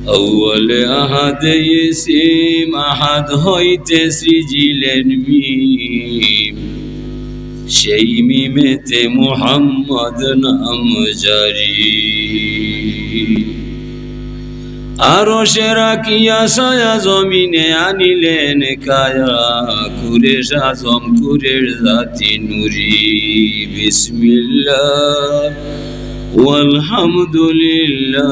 أول أحد يسيم أحد হইতে সৃজিলেন মিম সেই মিমেতে মোহাম্মদ নাম জারি আরো সেরা কিয়া সায়া জমিনে আনিলেন কায়া কুরে সাজম কুরের জাতি নুরি বিসমিল্লাহ walhamdulillah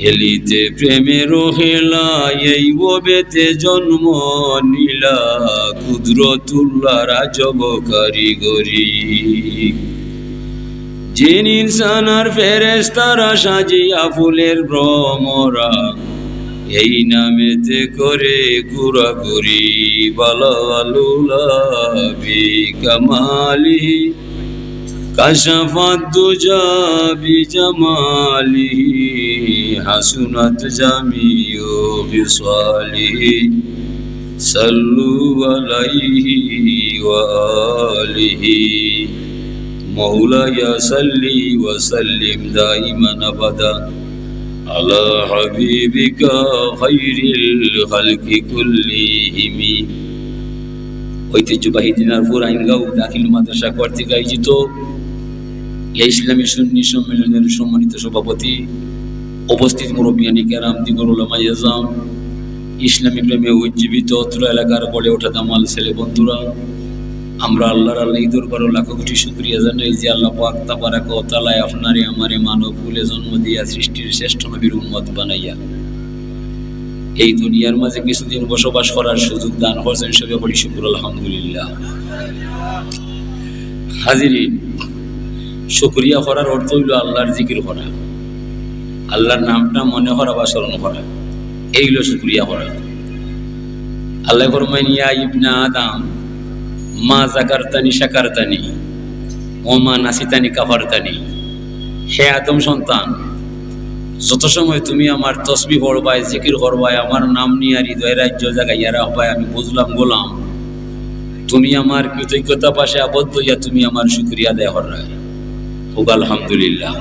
খেলিতে প্রেমের হেলা এই ওবেতে জন্ম নীলা। ক্ষুদ্রতুল্লা রাজব কারিগরি জিন ইনসান আর ফেরেস্তারা সাজিয়া ফুলের ভ্রমরা, এই নামেতে করে ঘুরাঘুরি বালালুলাবি কামালি। কাশাফাত দুজা বিজামালিহি হাসুনাত জামিউ বিসালিহি সাল্লু আলাইহি ওয়া আলিহি مولاي صلي وسلم دائما ابدا على حبيبك خير الخلق كلهم ঐতিহ্যবাহী দিনারপুর আইনগাঁও দাখিল মাদ্রাসা কর্তৃক আয়োজিত এই ইসলামী সুন্নি সম্মেলনের সম্মানিত সভাপতি, উপস্থিত মুরব্বিয়ানি কেরাম, দিগর ওলামা ইয়াজাম ইসলামী প্রেমে উজ্জীবিত অত্র এলাকার গড়ে ওঠা দামাল ছেলে বন্ধুরা, আমরা আল্লাহর আল্লাহ দরবার লাখো কোটি শুক্রিয়া জানাই যে আল্লাহ পাক তাবারাক ও আপনারে, আমারে মানব কুলে জন্ম দিয়া সৃষ্টির শ্রেষ্ঠ নবীর উম্মত বানাইয়া এই দুনিয়ার মাঝে কিছুদিন বসবাস করার সুযোগ দান করছেন সবে বলি শুকুর, আলহামদুলিল্লাহ। হাজিরিন শুক্রিয়া করার অর্থ হইল আল্লাহর জিকির করা। আল্লাহর নামটা মনে করা বা স্মরণ করা। এইগুলো শুক্রিয়া করা। আল্লাহ ফরমাইন ইবনা আদাম, মা জাকারতানি শাকারতানি, ও মা নাসিতানি কাফারতানি। হে আদম সন্তান, যত সময় তুমি আমার তসবি পড়বাই জিকির করবাই আমার নাম নিয়ে আর হৃদয় রাজ্য জায়গায় রাখবাই আমি বুঝলাম গোলাম। তুমি আমার কৃতজ্ঞতা পাশে আবদ্ধ ইয়া তুমি আমার শুক্রিয়া দেয় হরাই হোক, আলহামদুলিল্লাহ।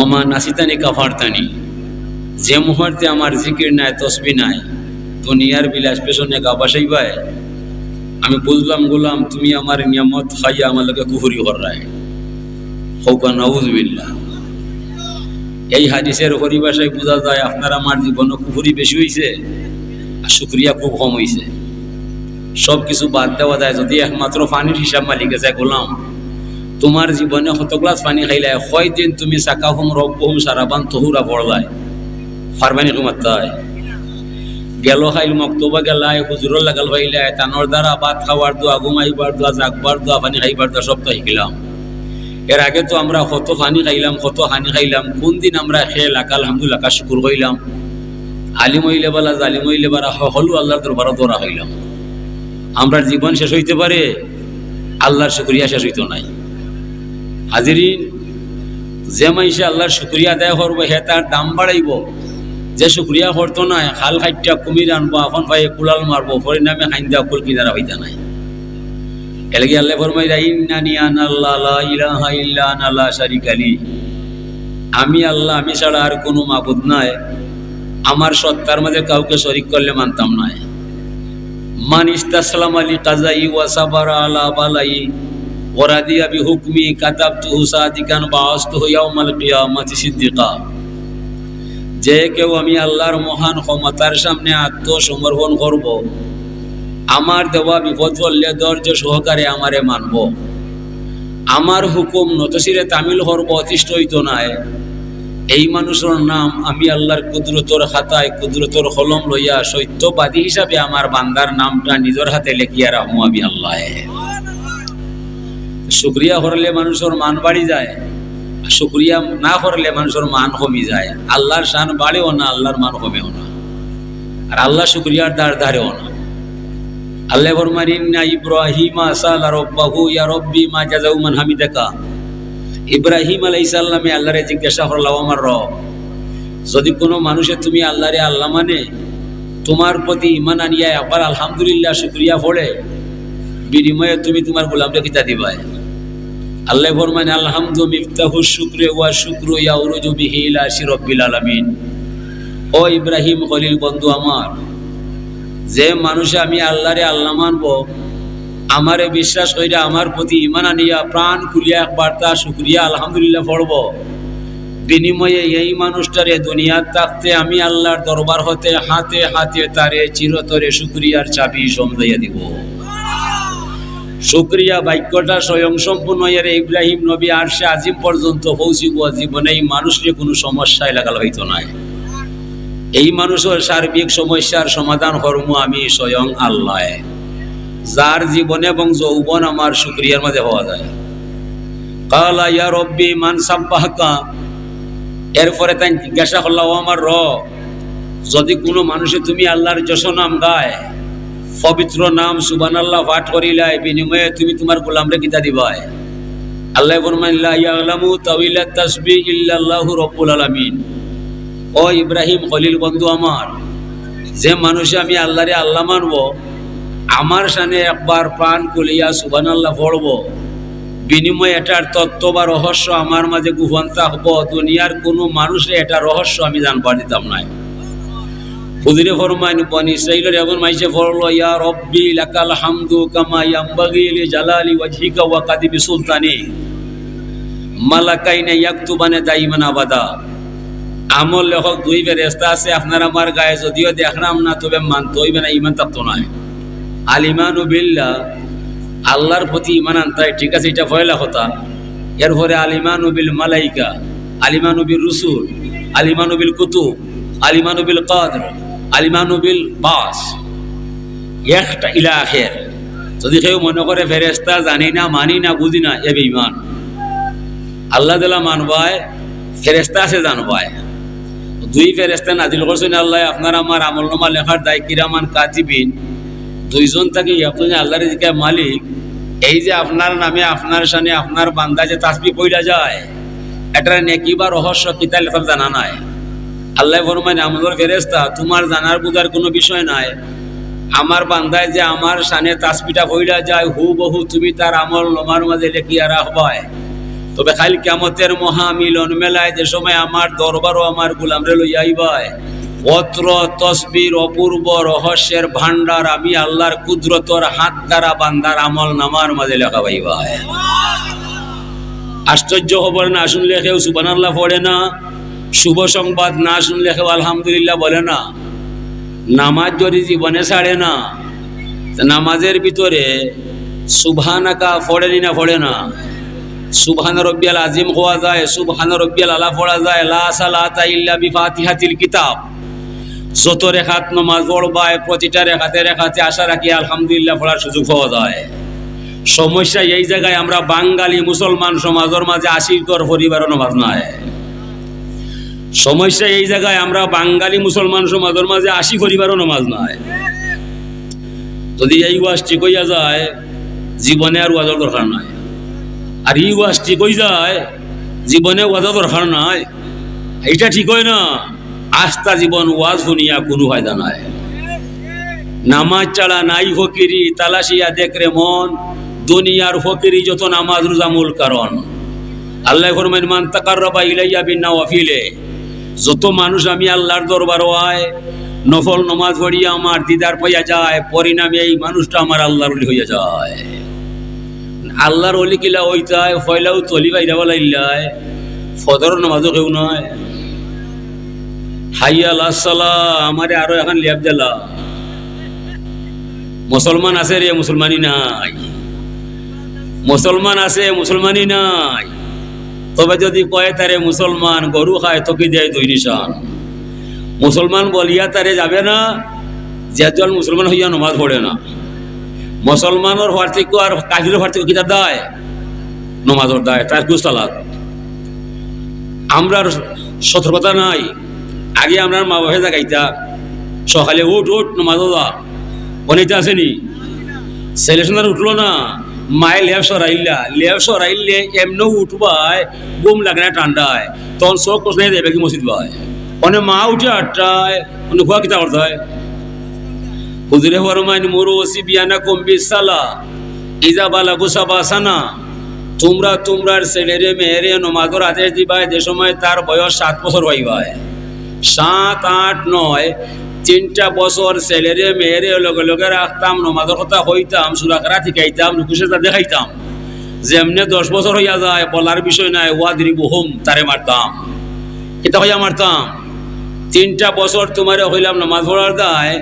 ওমা নাসিতানি কাফারতানি। যে মুহূর্তে আমার জিকির নাই, তসবি নাই, দুনিয়ার বিলাস পেছনে গা বাসাইবাই আমি বুঝলাম, গোলাম, তুমি আমার নিয়ামত খাইয়া আমার লোকে কুহুরি হরাই হৌকা, নাউজবিল্লাহ। এই হাদিসের পরিভাষায় বোঝা যায়, আপনার আমার জীবনে কুহুরি বেশি হয়েছে আর শুক্রিয়া খুব কম হয়েছে সব কিছু বাদ দেওয়া যায়, যদি একমাত্র পানির হিসাব মালিক আছে, গোলাম। তোমার জীবনে কত গ্লাস পানি খাইলে হয় দিন তুমি সাকা হুম রব হুম সারাবান, তহুরা পড়লায় ফারবানি কুমাত্তায় গেল খাইল মক্তবা গেলাই, হুজুরর লাগাল ভাইলে তানোর দ্বারা ভাত খাওয়ার দোয়া, ঘুমাইবার দোয়া, জাগবার দোয়া, পানি খাইবার দোয়া সব শিখিলাম। এর আগে তো আমরা কত পানি খাইলাম কত হানি খাইলাম, কোন দিন আমরা খেয়ে লাকা আলহামদুলিল্লাহ কা শুকুর হইলাম। আলিম হইলে বলা, জালিম হইলে বারা হলু আল্লাহর দরবার দৌড়া হইলাম। আমরা জীবন শেষ হইতে পারে, আল্লাহর শুক্রিয়া শেষ হইতো নাই। হাজিরিন যে মাইসে আল্লাহর শুক্রিয়া আদায় করব হে তার দাম বাড়াইব যে শুক্রিয়া করতো না খাল খাইটা কুমির আনব, এখন ভাই কুলাল মারবো পরিণামে খাইন দেওয়া কুল কিনারা হইতা নাই। এলাকি আল্লাহ ফরমাই ইন্নানি আন আল্লাহ লা ইলাহা ইল্লা আনা, লা শারিকা আমি আল্লাহ, আমি ছাড়া আর কোনো মাবুদ নাই। আমার সত্তার মাঝে কাউকে শরিক করলে মানতাম না মান ইস্তাসলাম আলী কাজাই ওয়াসাবার আলা বালাই ওরাদিয়া বি হুকমি কাতাবতুহু সাদিকান বাআসতুহু ইয়াউমাল কিয়ামাতি সিদ্দিকা যে কেউ আমি আল্লাহর মহান ক্ষমতার সামনে আত্মসমর্পণ করব, আমার দেওয়া বিপদ পড়লে ধৈর্য সহকারে আমারে মানব। আমার হুকুম নতশিরে তামিল হরব অতিষ্ঠ হইত নাই। এই মানুষের নাম আমি আল্লাহর কুদরতর খাতায় কুদরতর হলম লইয়া সত্যবাদী হিসাবে আমার বান্দার নামটা নিজের হাতে লেখিয়া রাখব আমি আল্লাহ। শুক্রিয়া করলে মানুষের মান বাড়ি যায় শুক্রিয়া না করলে মানুষের মান কমি যায়। আল্লাহর শান বাড়েও না, আল্লাহর মান কমেও না। আর আল্লাহ শুক্রিয়ার দ্বার ধারেও না। আল্লাহ ফরমান ইন্না ইব্রাহিম আসাল রব্বাহু, ইয়া রব্বি মা জাযাউ মান হামিদাকা। ইব্রাহিম আলাইহিস সালামে আল্লাহরে জিজ্ঞাসা করলাম আমার রব, যদি কোনো মানুষে তুমি আল্লাহরে আল্লাহ মানে তোমার প্রতি ইমান আনিয়া একবার আলহামদুলিল্লাহ শুক্রিয়া পড়ে, বিনিময়ে তুমি তোমার গোলামটা কিতা দিবাই আল্লাহ ফরমান আলহামদু মিফতাহু শুক্রে ওয়া শুক্রু ইয়াউরুজু বিহি ইলা শিরব্বিল আলামিন। ও ইব্রাহিম খলিল, বন্ধু আমার, যে মানুষে আমি আল্লাহরে আল্লাহ মানব, আমারে বিশ্বাস কইরা আমার প্রতি ইমান আনিয়া প্রাণ খুলিয়া একবার তার শুক্রিয়া, আলহামদুলিল্লাহ, পড়ব। বিনিময়ে এই মানুষটারে দুনিয়ার থাকতে আমি আল্লাহর দরবার হতে, হাতে হাতে তারে চিরতরে শুক্রিয়ার চাবি সমজাইয়া দিব। শুক্রিয়া বাক্যটা স্বয়ং সম্পূর্ণ এর। ইব্রাহিম নবী আর সে আজিম পর্যন্ত পৌঁছিব জীবনে, এই মানুষকে কোনো সমস্যায় লাগাল হইতো নাই। এই মানুষের সার্বিক সমস্যার সমাধান কর্ম আমি স্বয়ং আল্লাহ। যার জীবন এবং যৌবন আমার শুক্রিয়ার মাঝে হওয়া যায়। কালা, ইয়া রব্বি, মান সাব্বাহকা। এরপরে তাই জিজ্ঞাসা করলাম আমার র যদি কোনো মানুষে তুমি আল্লাহর যশ নাম গায় পবিত্র নাম সুবান আল্লাহ পাঠ করিলাই, বিনিময়ে তুমি তোমার গোলামরে কিতা দিবাই। আল্লাহ ফরমান লা ইয়ালামু তাওইলা তাসবিহ ইল্লাল্লাহু রাব্বুল আলামিন। ও ইব্রাহিম, খলিল বন্ধু আমার, যে মানুষে আমি আল্লাহরে আল্লাহ মানব, আমার সামনে একবার প্রাণ কুলিয়া সুবান আল্লাহ পড়ব, বিনিময়ে এটার তত্ত্ব বা রহস্য আমার মাঝে গোপন থাকব দুনিয়ার কোনো মানুষে এটা রহস্য আমি জানবার দিতাম না হুজুরে ফরমাইন বনি ইসরাইলের এমন মাইসে ফরলো, ইয়া রব্বি লাকাল হামদু কামা ইয়ামবাগি লি জালালি ওয়াজহিকা ওয়া কাদিবি সুলতানি। মালাকাইনে ইয়াকতুবানে দাইমান আবাদা। আমল লেখক দুই ফেরেস্তা আছে, আপনার আমার গায়ে যদিও দেখলাম না, তবে মানতে হইবে না ইমান থাকতো নয়। আলিমানু বিল্লাহ, আল্লাহর প্রতি ইমান আনতাই ঠিক আছে, এটা ভয়লা কথা। এরপরে আলিমানু বিল মালাইকা আলিমানু বিল রসুল আলিমানু বিল কুতুব আলিমানু বিল কাদর। আলিমানু বিল বাস। একটা ইলা আখের যদি কেউ মনে করে ফেরেস্তা জানি না, মানি না, বুঝি না, এ ইমান আল্লাহ দিলা মানবায় ফেরেস্তা আছে জানবায়। দুই ফেরেস্তা নাজিল করছেন, আল্লাহ, আপনার আমার আমল নামা লেখার দায় কিরামান কাতিবিন দুইজন থাকি আপনি আল্লাহর দিকে মালিক। এই যে আপনার নামে, আপনার সামনে আপনার বান্দা যে তাসবি পইলা যায়, এটার নেকি বা রহস্য কিতা লেখার জানা নাই। আল্লাহ ফরমান আমাদের ফেরেস্তা তোমার জানার বুঝার কোনো বিষয় নাই। আমার বান্দায় যে আমার সানে তাসবিটা পইলা যায় হু বহু তুমি তার আমল নমার মাঝে লেখিয়া রাখবায়। তবে খাল কেমতের মহামিলন মেলায় যে সময় আমার দরবারও আমার গুলামরে লইয়া আইবায়, অত্র তসবির, অপূর্ব রহস্যের ভান্ডার আমি আল্লাহর কুদরতর হাত দ্বারা বান্দার আমল নামার মাঝে লেখা পাইবায়। আশ্চর্য খবর না, শুনলে কেউ সুবান আল্লাহ পড়ে না। শুভ সংবাদ না শুনলে কেউ আলহামদুলিল্লাহ বলে না। নামাজ যদি জীবনে ছাড়ে না নামাজের ভিতরে সুবহানাকা পড়েনি না পড়ে না। সুবহান রব্বিয়াল আজিম হওয়া যায়, সুবহান রব্বিয়াল আলা পড়া যায়। লা সালাতা ইল্লা বিফাতিহাতিল কিতাব। যত রেখাত নমাজ পড়বায়, প্রতিটা রেখাতে রেখাতে আশা রাখি আলহামদুলিল্লাহ পড়ার সুযোগ পাওয়া যায়। সমস্যা এই জায়গায় আমরা বাঙালি মুসলমান সমাজের মাঝে আশিকর পরিবারও নমাজ নাই। সমস্যা এই জায়গায় আমরা বাঙালি মুসলমান সমাজের মাঝে আশি পরিবারও নমাজ নাই। যদি এই ওয়াজ ঠিক হইয়া যায়, জীবনে আর ওয়াজের দরকার নাই। আর এই ওয়াজ ঠিক হয়ে যায়, জীবনে ওয়াজের দরকার নাই। এটা ঠিক হয় না, আস্থা জীবন ওয়াজ শুনিয়া কোনো ফায়দা নাই। নামাজ ছাড়া নাই ফকিরি, তালাশিয়া দেখরে মন, দুনিয়ার ফকিরি যত নামাজ রোজামূল কারণ। আল্লাহ ফরমান মান তাকাররাবা ইলাইয়া বিনা ওয়াফিলে যত মানুষ আমি আল্লাহর দরবার হয় নফল নমাজ পড়িয়া আমার দিদার পাইয়া যায়, পরিণামে এই মানুষটা আমার আল্লাহর অলি হইয়া যায়। আল্লাহর অলি কিলা হইতায়, ফয়লাও তলি বাইরা বলা ইল্লায় ফদর নামাজও কেউ নয়। হাইয়াল আসসালা আমারে আরও এখন লেপ দিলা। মুসলমান আছে রে মুসলমানি নাই। মুসলমান আছে মুসলমানি নাই। তবে যদি কয়ে তারে মুসলমান, গরু খায় তোকে দেয় দুই নিশান? মুসলমান বলিয়া তারে যাবে না, যেজন মুসলমান হইয়া নমাজ পড়ে না। মুসলমানের হওয়ার আর কাজির থেকে কিতা দেয়? নমাজর দেয়, তার কুস্তালাত আমরা সতর্কতা নাই। আগে আমরা মা বাপে জাগাইতা সকালে উঠ উঠ নমাজ যা অনেকটা আসেনি ছেলে সোনার উঠল না। মায়ে লেফ সরাইলা লেফ সরাইলে এমনও উঠবায়, বুম লাগে না ঠান্ডায় তখন চোখ কোষ নাই দেবে কি মসজিদ ভাই অনেক মা উঠে আটটায় অনেক খোয়া কিতা করতে হয় হুজুরে ফরমাইন মোরো ওসি বিয়ানা কম্বি সালা, ইজা বালা গুসাবা সানা তোমরা তোমরার ছেলেরে মেয়েরে নমাজর আদেশ দিবাই যে সময় তার বয়স সাত বছর হইবায়। সাত, আট, নয় তিনটা বছর ছেলেরে মেয়েরে লগে লগে রাখতাম নমাজের কথা হইতাম সুরাকারা শিখাইতাম নুকুশে তা দেখাইতাম যেমনে দশ বছর হইয়া যায় বলার বিষয় নাই ওয়াদিরি বহুম তারে মারতাম এটা হইয়া মারতাম তিনটা বছর তোমারে হইলাম নমাজ পড়ার দায়।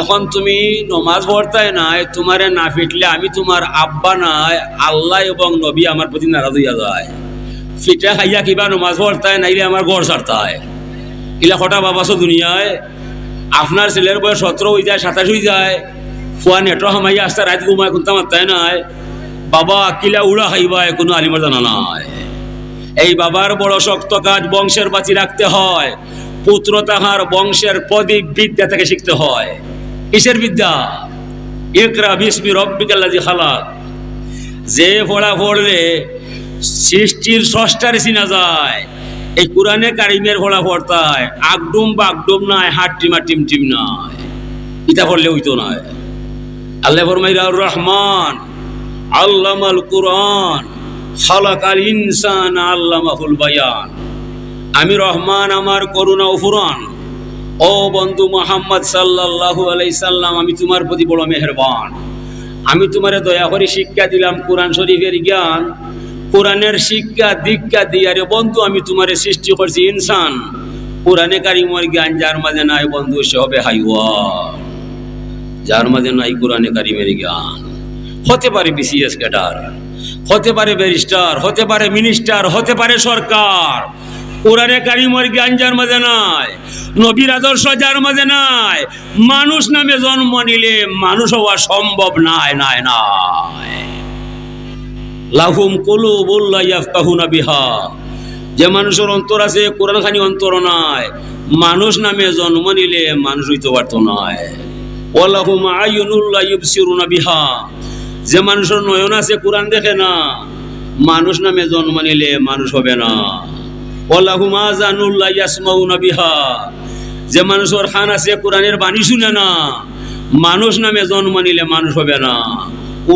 এখন তুমি নমাজ পড়তায় নাই তোমারে না ফিটলে আমি তোমার আব্বা নাই, আল্লাহ এবং নবী আমার প্রতি নারাজ হইয়া যায়। ফিটা খাইয়া কিবা নমাজ পড়তায় নাইলে আমার গড় ছাড়তায় ইলা কটা বাবাসো দুনিয়ায় আপনার ছেলের বয়স সতেরো হয়ে যায়, সাতাশ হয়ে যায়। ফুয়া নেটো হামাইয়া আসতে রাত ঘুমায় কোনটা মাত্তায় নাই। বাবা কিলা উড়া খাইবায় কোনো আলিমার জানা নাই। এই বাবার বড় শক্ত কাজ বংশের বাঁচি রাখতে হয়। পুত্র তাহার বংশের প্রদীপ বিদ্যা থেকে শিখতে হয়। কিসের বিদ্যা? একরা বিস্মি রব্বিকাল্লাজি খালাক। যে পড়া পড়লে সৃষ্টির ষষ্ঠার চিনা যায়। এই কোরআনে কারিমের পড়া পড়তায়, আগডুম বাগডুম নাই হাট টিমা টিম টিম নাই। ইটা পড়লে হইতো নয় আল্লাহ ফরমাইরা রহমান, আল্লামাল কুরআন, খালাকাল ইনসান আল্লামাহুল বায়ান। আমি রহমান, আমার করুণা ও ফুরান ও বন্ধু মোহাম্মদ সাল্লাল্লাহু আলাই সাল্লাম, আমি তোমার প্রতি বড় মেহেরবান। আমি তোমারে দয়া করে শিক্ষা দিলাম কোরআন শরীফের জ্ঞান। কোরআনের শিক্ষা, দীক্ষা দিয়ারে বন্ধু, আমি তোমারে সৃষ্টি করছি ইনসান। কোরআনে কারিমর জ্ঞান যার মাঝে নাই, বন্ধু, সে হবে হাইওয়ান। যার মাঝে নাই কোরআনে কারিমের জ্ঞান। হতে পারে বিসিএস ক্যাডার, হতে পারে ব্যারিস্টার, হতে পারে মিনিস্টার, হতে পারে সরকার। কোরআনে কারিমর জ্ঞান যার মাঝে নাই, নবীর আদর্শ যার মাঝে নাই, মানুষ নামে জন্ম নিলে মানুষ হওয়া সম্ভব নাই নাই নাই। লাহুম কলু বল্লা ইয়াফকাহুনা বিহা। যে মানুষের অন্তর আছে কোরআন খানি অন্তর নাই। মানুষ নামে জন্ম নিলে মানুষ হইতে পারতো নয় ওয়ালাহুম আয়ুনুল্লাহ ইউবসিরুনা বিহা। যে মানুষের নয়ন আছে, কোরআন দেখে না, মানুষ নামে জন্ম নিলে মানুষ হবে না। ওয়ালাহুম আজানুল্লাহ ইয়াসমাউনা বিহা। যে মানুষের খান আছে, কোরআনের বাণী শুনে না, মানুষ নামে জন্ম নিলে মানুষ হবে না।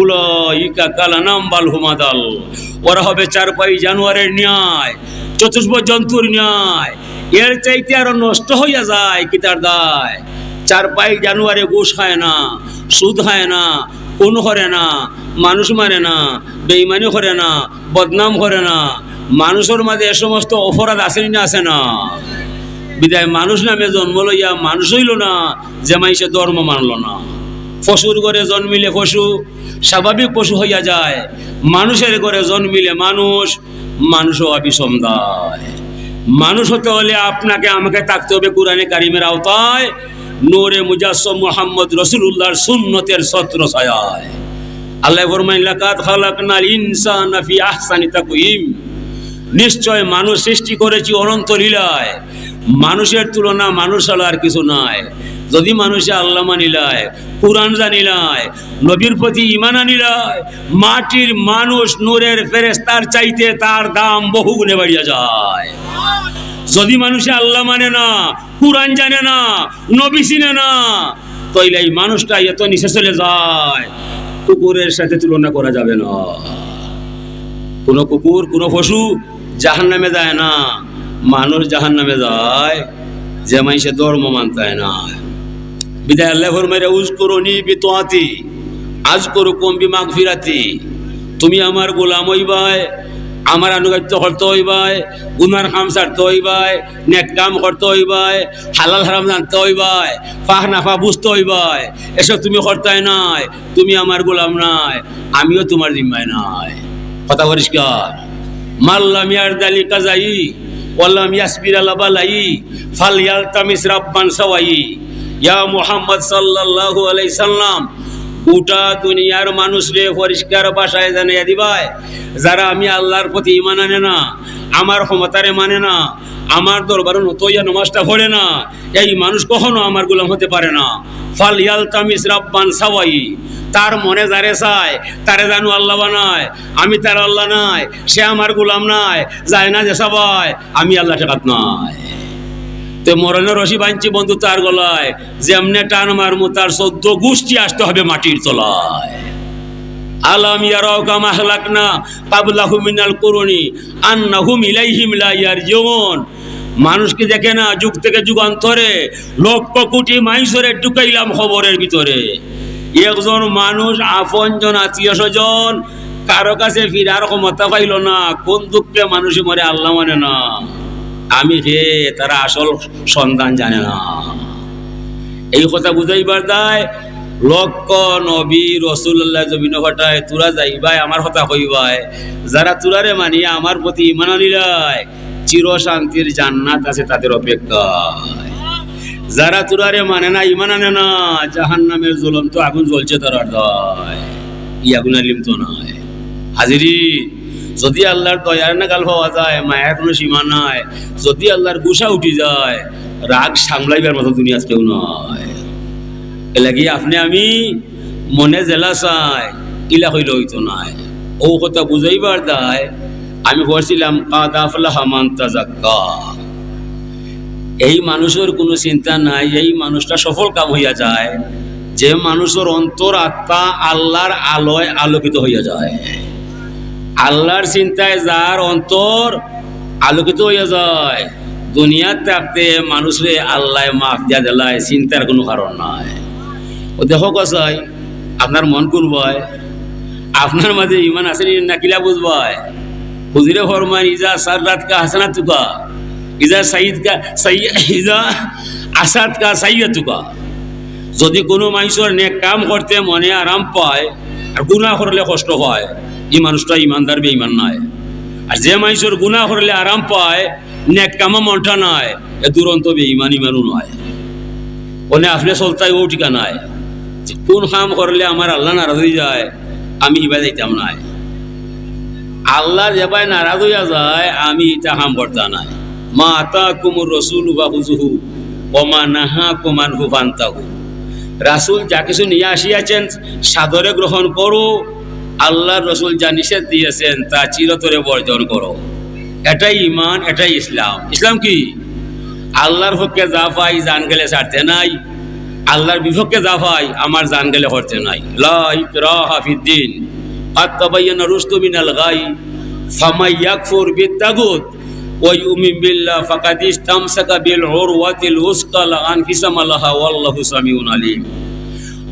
উলাইকা কালানাম বাল হুমাদাল। ওরা হবে চার পাই জানুয়ারের ন্যায়, চতুষ্প জন্তুর ন্যায়। এর চাইতে আরও নষ্ট হইয়া যায় কি তার দায়? চার পাই জানুয়ারে ঘুষ খায় না, সুদ খায় না কোন করে না, মানুষ মারে না বেইমানি করে না, বদনাম করে না। মানুষের মাঝে এ সমস্ত অপরাধ আসেনি না, আসে না। বিদায়, মানুষ নামে জন্ম লইয়া মানুষ হইল না, যে মাইসে ধর্ম মানল না। পশুর ঘরে জন্মিলে পশু, স্বাভাবিক পশু হইয়া যায়। মানুষের ঘরে জন্মিলে মানুষ মানুষ হওয়া বিষমদায় মানুষ হতে হলে আপনাকে, আমাকে থাকতে হবে কোরআনে কারিমের আওতায়। নোরে মুজাসম মোহাম্মদ রসুল্লাহর সুন্নতের ছত্র ছায়ায় আহসানি নিশ্চয় মানুষ সৃষ্টি করেছি অনন্ত লীলায়। মানুষের তুলনা মানুষ আর কিছু নাই। যদি মানুষে আল্লাহ মানিলায় কোরআন জানিলায় নবীর প্রতি ইমান আনিলায় মাটির মানুষ নূরের ফেরেস্তার চাইতে তার দাম বহু গুণে বাড়িয়া যায়। যদি মানুষে আল্লাহ মানে না, কোরআন জানে না, নবী চিনে না, তাইলে এই মানুষটা এত নিচে চলে যায়, কুকুরের সাথে তুলনা করা যাবে না। কোনো কুকুর, কোনো পশু জাহান নামে যায় না। মানুষ জাহান নামে যায়, যে মানুষে ধর্ম মানতায় না। বিদায় আল্লাহ ফরমাইরা উজ করনি বিতোয়াতি আজ করো কম মাগ ফিরাতি তুমি আমার গোলাম হইবাই, আমার আনুগত্য করতে হইবাই, গুনার কাম ছাড়তে হইবাই, নেক কাম করতে হইবাই, হালাল হারাম জানতে হইবাই ফাহ নাফা বুঝতে হইবাই, এসব তুমি করতাই নাই, তুমি আমার গোলাম নাই, আমিও তোমার জিম্মায় নাই। কথা পরিষ্কার? মাল্লাম ইয়ার দালি কাজাই, ওয়াল্লাম ইয়াসবির আলা বালাই ফাল ইয়ালতামিস রাব্বান সাওয়াই। ইয়া মুহাম্মদ সাল্লাল্লাহু আলাইহি সাল্লাম, গোটা দুনিয়ার মানুষ রে পরিষ্কার ভাষায় জানিয়ে দিবাই যারা আমি আল্লাহর প্রতি ইমান আনে না, আমার ক্ষমতারে মানে না, আমার দরবারে নতইয়া নমাজটা পড়ে না, এই মানুষ কখনো আমার গোলাম হতে পারে না। ফাল ইয়ালতামিস রাব্বান সাওয়াই, তার মনে যারে চায়, তারে জানু আল্লাহ বানায়, আমি তার আল্লাহ নাই, সে আমার গোলাম নাই, যায় না যে সবাই, আমি আল্লাহ টেকাত নাই। তে মরণের রশি বাঁধছি বন্ধু তার গলায়। যেমনে টান মারমু, তার চোদ্দ গোষ্ঠী আসতে হবে মাটির তলায়। আলাম মিনাল দেখে না, যুগ থেকে যুগান্তরে লক্ষ কোটি মাইসরে ঢুকাইলাম খবরের ভিতরে। একজন মানুষ, আপনজন, আত্মীয় স্বজন, কারও কাছে ফিরার ক্ষমতা পাইল না, কোন দুঃখে মানুষে মরে আল্লাহ মানে না। আমি হে তারা আসল সন্তান জানে না। এই কথা বুঝাইবার দায় লক্ষ নবী রসুল্লাহ জমিন ঘটায়, তোরা যাইবাই, আমার কথা কইবাই। যারা তুরারে মানিয়া আমার প্রতি ইমান আনিলাই চির শান্তির জান্নাত আছে তাদের অপেক্ষায় যারা তুরারে মানে না, ইমান আনে না জাহান নামের জলম তো আগুন জ্বলছে তার দায়। ই আগুন আলিম তো নয় হাজিরি যদি আল্লাহর দয়ার নাগাল পাওয়া যায়, মায়ের কোনো সীমা নাই, যদি আল্লাহর গুসা উঠি যায়, রাগ সামলাইবার মতো দুনিয়া কেউ নয় এলাকি আপনি আমি মনে জেলা চাই, ইলা হইলে হইতো নাই। ও কথা বুঝাইবার দায়, আমি করছিলাম কাদাফলা হামান তাজাক্কা। এই মানুষের কোনো চিন্তা নাই, এই মানুষটা সফল কাম হইয়া যায়। যে মানুষের অন্তর আত্মা আল্লাহর আলোয় আলোকিত হইয়া যায়। আল্লাহর চিন্তায় যার অন্তর আলোকিত হইয়া যায়, দুনিয়ার থাকতে মানুষরে আল্লাহ মাফ দিয়া দিলায়, চিন্তার কোনো কারণ নাই। ও দেখো কসাই, আপনার মন করবায় আপনার মাঝে ইমান আছে না কিলা বুঝবায়? হুজুরে ফরমান ইজা সার রাত কা হাসানা তুকা, ইজা সাইদ কা ইজা আসাদ কা সাইয়া তুকা। যদি কোনো মানুষের নেক কাম করতে মনে আরাম পায় গুণা করলে কষ্ট হয়। এই মানুষটা ইমানদার, বেঈমান নয় আর যে মানুষের গুণা করলে আরাম পায়, নেক কামা মনটা নয় এ দুরন্ত বেঈমান ইমানও নয় ওনে আপনি চলতাই ও ঠিকা নাই। কোন কাম করলে আমার আল্লাহ নারাজ হয়ে যায়, আমি ইবা যাইতাম নাই। আল্লাহ যেবাই নারাজ হইয়া যায়, আমি ইটা কাম করতা নাই। মা আতা কুমুর রসুল বা হুজুহু ওমা নাহা কুমান হুফান্তাহু রাসুল যা কিছু নিয়ে আসিয়াছেন, সাদরে গ্রহণ করো আল্লাহ রসুল যা নিষেধ দিয়েছেন, তা চিরতরে বর্জন করো। এটাই ইমান এটাই ইসলাম। ইসলাম কি? আল্লাহর পক্ষে যা পাই জান গেলে ছাড়তে নাই, আল্লাহর বিপক্ষে যা পাই আমার জান গেলে করতে নাই। লাইক রাহাফিদ্দিন আত্মাবাইয়ান রুস্তু মিনাল গাই, ফামাই ইয়াকফুর বিল্লাহ ফাকাদ ইস্তামসাকা বিল উরওয়াতিল উসকা লা আনফিসাম লাহা ওয়াল্লাহু সামিউন আলিম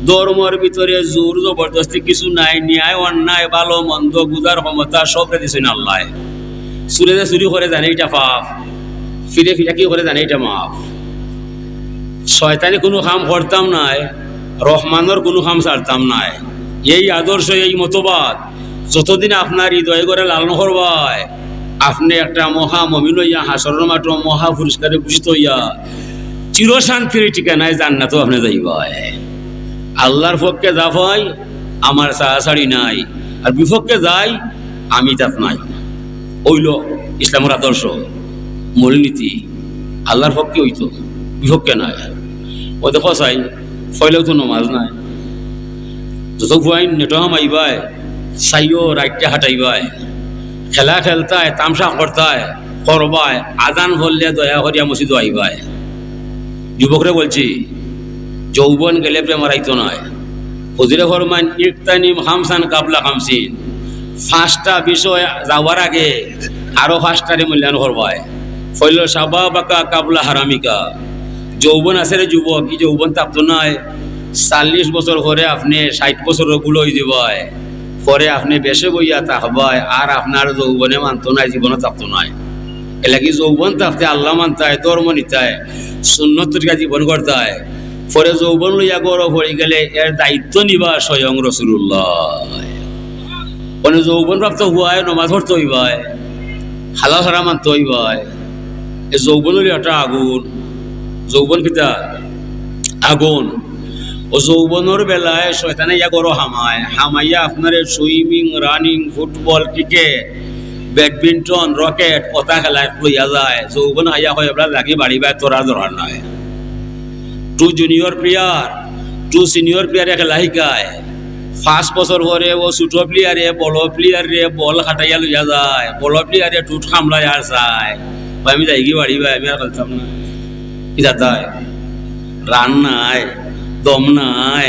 ধর্মর ভিতরে জোর জবরদস্তি কিছু নাই, ন্যায়, অন্যায়, ভালো, মন্দ, গুজার ক্ষমতা, সব দিছেন আল্লাহ। সুরে যে চুরি করে জানে এটা পাপ, ফিরে ফিরে কি করে জানে এটা মাপ শয়তানি কোনো কাম করতাম নাই, রহমানের কোনো কাম ছাড়তাম নাই। এই আদর্শ, এই মতবাদ যতদিন আপনার হৃদয় করে লালন করবায় আপনি একটা মহা মমিন হইয়া, হাসরের মাত্র মহা পুরস্কারে ভূষিত হইয়া চিরশান্তির ঠিকানায় জান্নাতও আপনি যাইবায় আল্লাহর পক্ষে যা পাই আমার সাহাশাড়ি নাই। আর বিপক্ষে যাই, আমি তাত নাই। ওইল ইসলামের আদর্শ মূলনীতি আল্লাহর পক্ষে হইতো, বিপক্ষে নাই। ও দেখো চাই ফয়লেও তো নমাজ নাই। যত ভুয়াইন নেটো হামাইবাই চাইও রাইটে হাঁটাইবাই। খেলা খেলতায়, তামসা করতায়, করবায়, আজান ভরলে দয়া করিয়া মসজিদ আইবায়। যুবকরে বলছি, যৌবন গেলে প্রেম হারাইতো নয়। হুজুরে ফরমান ইফতানিম হামসান কাবলা হামসিন পাঁচটা বিষয় যাওয়ার আগে আরও পাঁচটারে মূল্যায়ন করবায়। ফইল সাবা বাকা কাবলা হারামিকা। যৌবন আছে রে যুবক কি যৌবন তাপতো নয় চাল্লিশ বছর পরে আপনি ষাট বছরগুলো হয়ে যাবায় পরে আপনি বেশে বইয়া তাহবায় আর আপনার যৌবনে মানতো নাই, জীবনে তাপতো নাই। এলাকি যৌবন তাপতে আল্লাহ মানতায়, ধর্ম নিতায়, সুন্নত তরিকা জীবন করতায় পরে যৌবন লইয়া গৌরব হয়ে গেলে এর দায়িত্ব নিবা স্বয়ং রসুল্লাহ মানে যৌবন প্রাপ্ত হুয়ায়, নমাজ পড়তে হইবায় হালা হারা মানতে হইবায়। এ যৌবন হলে একটা আগুন, যৌবন কিতা আগুন। ও যৌবনের বেলায় শয়তানে ইয়া গরো হামায়। হামাইয়া আপনার swimming running football cricket badminton racket কথা খেলায় লইয়া যায়। যৌবন আইয়া হয় এবার লাগি বাড়ি বাই তোরা ধরার নয় to junior player to senior প্লেয়ারে খেলা শিকায়। ফার্স্ট বছর পরে ও ছোট প্লেয়ারে বল প্লেয়ারে বল খাটাইয়া লইয়া যায়। বল প্লেয়ারে টুট খামলাই আর ভাই, আমি যাই কি বাড়ি ভাই আমি আর খেলতাম না ইটা তাই রান নাই। দম নাই।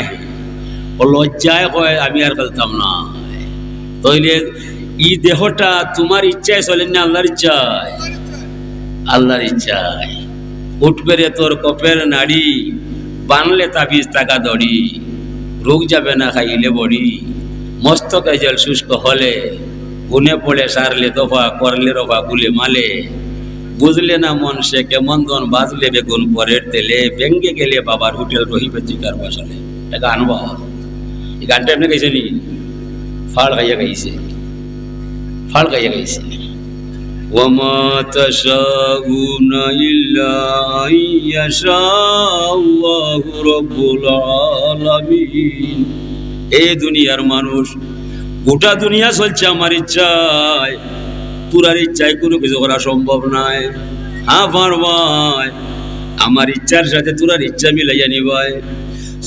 ও লজ্জায় কয়, আমি আর খেলতাম না। তইলে ই দেহটা তোমার ইচ্ছায় চলেন না আল্লাহর ইচ্ছায়? আল্লাহর ইচ্ছায়। উঠবে রে তোর কপের নাড়ি, বানলে তাবিজ টাকা দড়ি। রোগ যাবে না খাইলে বড়ি। মস্তকে জল শুষ্ক হলে, গুনে পড়ে সারলে দফা, করলে রফা গুলে মালে। বুঝলে না মন সে কেমন দন বাজলে বেগুন পরের তেলে ব্যঙ্গে গেলে বাবার হোটেল রহিবে চিকার বসালে এটা গান বা এই গানটা এমনি গাইছে নি ফাল গাইয়া গাইছে ফাল গাইয়া গাইছে وما تشاءون إلا أن يشاء الله رب العالمين এ দুনিয়ার মানুষ গোটা দুনিয়া চলছে আমার ইচ্ছায় তোরার ইচ্ছায় কোনো কিছু করা সম্ভব নয়। হ্যাঁ পারবাই আমার ইচ্ছার সাথে তোরার ইচ্ছা মিলাইয়া নিবাই।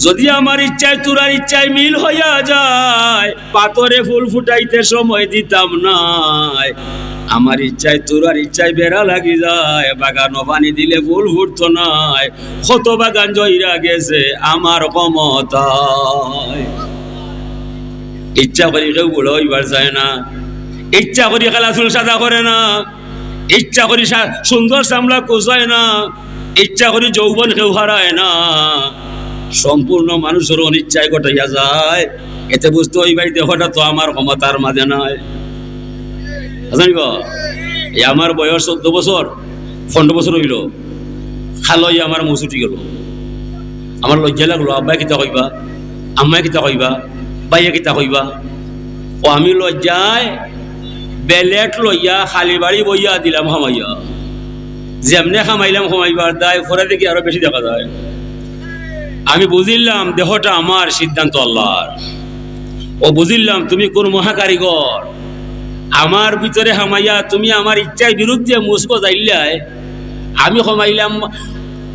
যদি আমার ইচ্ছায় তোরার ইচ্ছায় মিল হইয়া যায়, পাথরে ফুল ফুটাইতে সময় দিতাম নাই। আমার ইচ্ছায় তোরার ইচ্ছায় বেড়া লাগি যায় বাগান পানি দিলে ফুল ফুটতো নাই। কত বাগান জয়রা গেছে আমার ক্ষমতায়। ইচ্ছা করি কেউ হইবার যায় না। ইচ্ছা করি খেলা চুল সাদা করে না। ইচ্ছা করি সুন্দর চামড়া কোচায় না। ইচ্ছা করি যৌবন কেউ হারায় না। সম্পূর্ণ মানুষের অনিচ্ছায় ঘটাইয়া যায়। এতে বুঝতে হইবাই দেহটা তো আমার ক্ষমতার মাঝে নয় জানিব? এই আমার বয়স চোদ্দ বছর, পনেরো বছর হইল। খালই আমার মুসুটি গেল। আমার লজ্জা লাগল, আব্বাই কিতা কইবা, আম্মাই কিতা কইবা, বাইয়া কিতা কইবা। ও আমি লজ্জায় বেলেট লইয়া খালি বাড়ি বইয়া দিলাম খামাইয়া যেমনে খামাইলাম খামাইবার দায় ফরে দেখি আরও বেশি দেখা যায়। আমি বুঝিলাম দেহটা আমার, সিদ্ধান্ত আল্লাহর। ও বুঝিলাম তুমি কোন মহাকারিগর। আমার ভিতরে হামাইয়া তুমি আমার ইচ্ছার বিরুদ্ধে মুসকো যাইলাই আমি কমাইলাম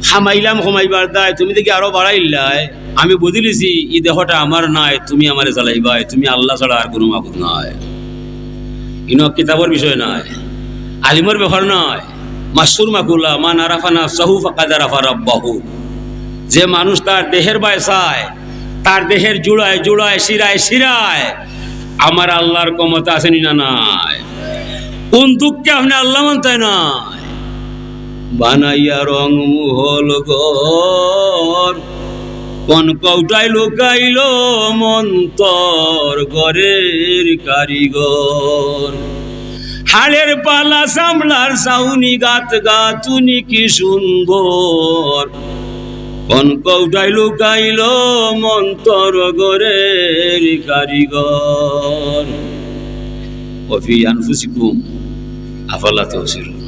খামাইলাম কমাইবার দায় তুমি দেখি আরও বাড়াইলাই আমি বুঝিলিছি, ই দেহটা আমার নাই, তুমি আমারে চালাইবাই তুমি আল্লাহ ছাড়া আর কোনো মাবুদ নাই। ইনো কিতাবর বিষয় নয় আলিমর ব্যাপার নয় মাসুর মাকুল্লা মা নারাফানা সাহু ফাকাদা রাফা রাব্বাহু যে মানুষ তার দেহের বায় চায় তার দেহের জুড়ায় জুড়ায় শিরায় শিরায় আমার আল্লাহর ক্ষমতা আসেনি না নাই? কোন দুঃখকে আপনি আল্লাহ মানতে নাই? বানাইয়া রং মুহল গর কোন কৌটাই লুকাইল মন্তর গরের কারিগর। হাড়ের পালা সামলার সাউনি গাত গাতুনি কি সুন্দর। কোন কৌটাই লুকাইল মন্তর গরের কারিগর। অফি আনফুসিকুম, আফাল্লা তহসিরুন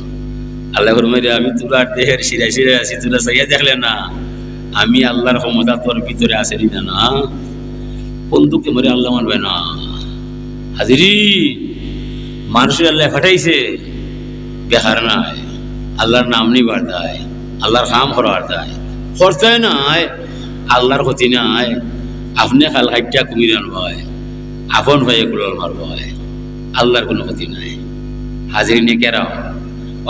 আল্লাহ ফরমাইলে, আমি তোরার দেহের শিরায় শিরায় আছি, তোরা সাইয়া দেখলে না। আমি আল্লাহর ক্ষমতা তোর ভিতরে আসেনি না না? বন্ধুকে মরে আল্লাহ মানবে না। হাজিরি, মানুষের আল্লাহ ফাটাইছে বেহার নাই, আল্লাহর নাম নিবার দায় আল্লাহর কাম করার দায় করতে নাই, আল্লাহর ক্ষতি নাই, আপনি খাল খাইটা কুমির আনবায়, আপন ভাই এগুলো মারবায়, আল্লাহর কোনো ক্ষতি নাই। হাজির নিয়ে কেরাও,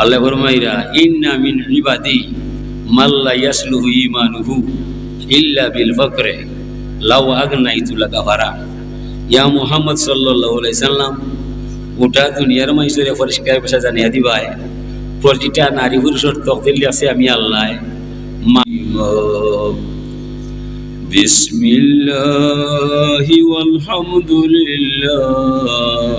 আল্লাহ ফরমাইরা, ইন্না মিন ইবাদি মাল্লা ইয়াসলুহু ঈমানুহু ইল্লা বিল ফকরে লাউ আগনাইতু লাকা ফারা ইয়া মুহাম্মদ সাল্লাল্লাহু আলাইহি সাল্লাম গোটা দুনিয়ার মানুষের পরিষ্কার পেশা জানিয়া দিবাই প্রতিটা নারী পুরুষের তকদিল আছে আমি আল্লাহ بسم الله والحمد لله